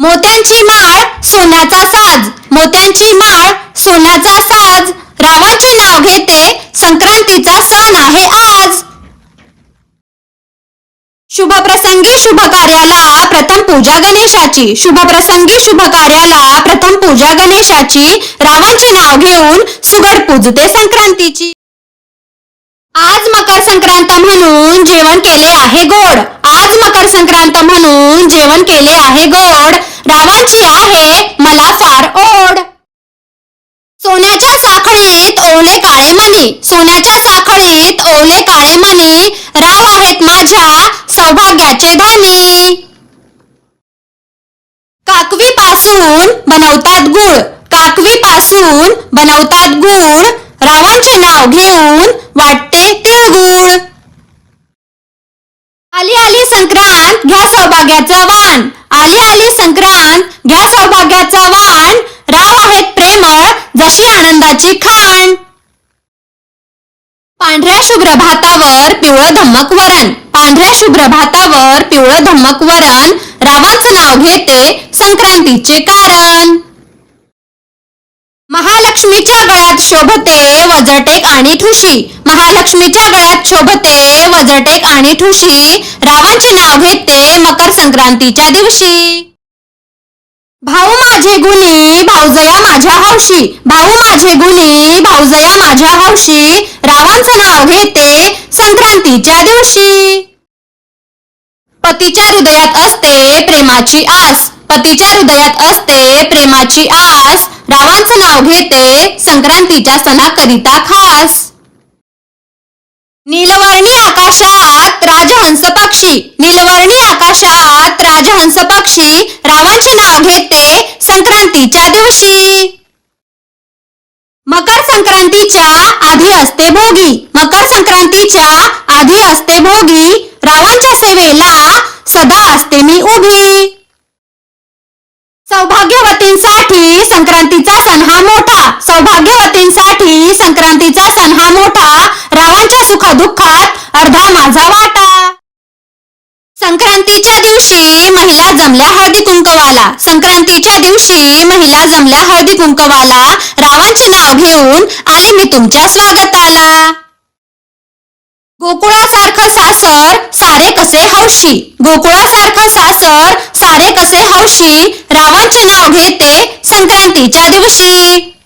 मोत्यांची माळ सोन्याचा साज. मोत्यांची माळ सोन्याचा साज. रावाचे नाव घेते संक्रांतीचा सण आहे आज. शुभ प्रसंगी शुभ कार्याला प्रथम पूजा गणेशाची. शुभ प्रसंगी शुभ कार्याला प्रथम पूजा गणेशाची. रावांचे नाव घेऊन सुगड पूजते संक्रांतीची. आज मकर संक्रांत म्हणून जेवण केले आहे गोड. आज मकर संक्रांत म्हणून जेवण केले आहे गोड. रावांची आहे मला फार ओढ. सोन्याच्या साखळीत ओले काळे मणी. सोन्याच्या साखळीत ओले काळे मणी. राव आहेत माझ्या सौभाग्याचे धनी. काकवी पासून बनवतात गुळ. काकवी पासून बनवतात गुळ. रावांचे नाव घेऊन वाटते तिळगुळ. आली आली संक्रांत घ्या सौभाग्याचा वाण. आली आली संक्रांत. घ्या सौभाग्याचा वाण. राव आहेत प्रेमळ जशी आनंदाची खाण. पांढऱ्या शुभ्र भातावर पिवळं धम्मक वरण. पांढऱ्या शुभ्र भातावर पिवळं धम्मक वरण. रावाचं नाव घेते संक्रांतीचे कारण. महालक्ष्मीच्या गळ्यात शोभते वजटेक आणि ठुशी. महालक्ष्मीच्या गळ्यात शोभते वजटेक आणि ठुशी. रावांचे नाव घेते मकर संक्रांतीच्या दिवशी. भाऊ माझे गुणी भाऊजया माझ्या हौशी. भाऊ माझे गुणी भाऊजया माझ्या हौशी. रावांचं नाव घेते संक्रांतीच्या दिवशी. पतीच्या हृदयात असते प्रेमाची आस. पतीच्या हृदयात असते प्रेमाची आस. रावांचं नाव घेते संक्रांतीच्या सणाकरिता खास. नीलवर्णी आकाशात राजहंस पक्षी. नीलवर्णी आकाशात राजहंस पक्षी. रावांचे नाव घेते संक्रांतीच्या दिवशी. मकर संक्रांतीच्या आधी असते भोगी. मकर संक्रांतीच्या आधी असते भोगी. रावांच्या सेवेला सदा असते मी उभी. सौभाग्यवतींसाठी संक्रांती सौभाग्यवतींसाठी संक्रांतीचा सण हा मोठा रावांच्या सुखदुःखात अर्धा माझा वाटा. संक्रांतीच्या दिवशी महिला जमल्या हळदी कुंकवाला. संक्रांतीच्या दिवशी महिला जमल्या हळदी कुंकवाला. रावांचे नाव घेऊन आले मी तुमच्या स्वागताला. गोकुळासारखं सासर सारे कसे हौशी? गोकुळासारखं सासर सारे कसे हौशी? रावांचे नाव घेते संक्रांतीच्या दिवशी.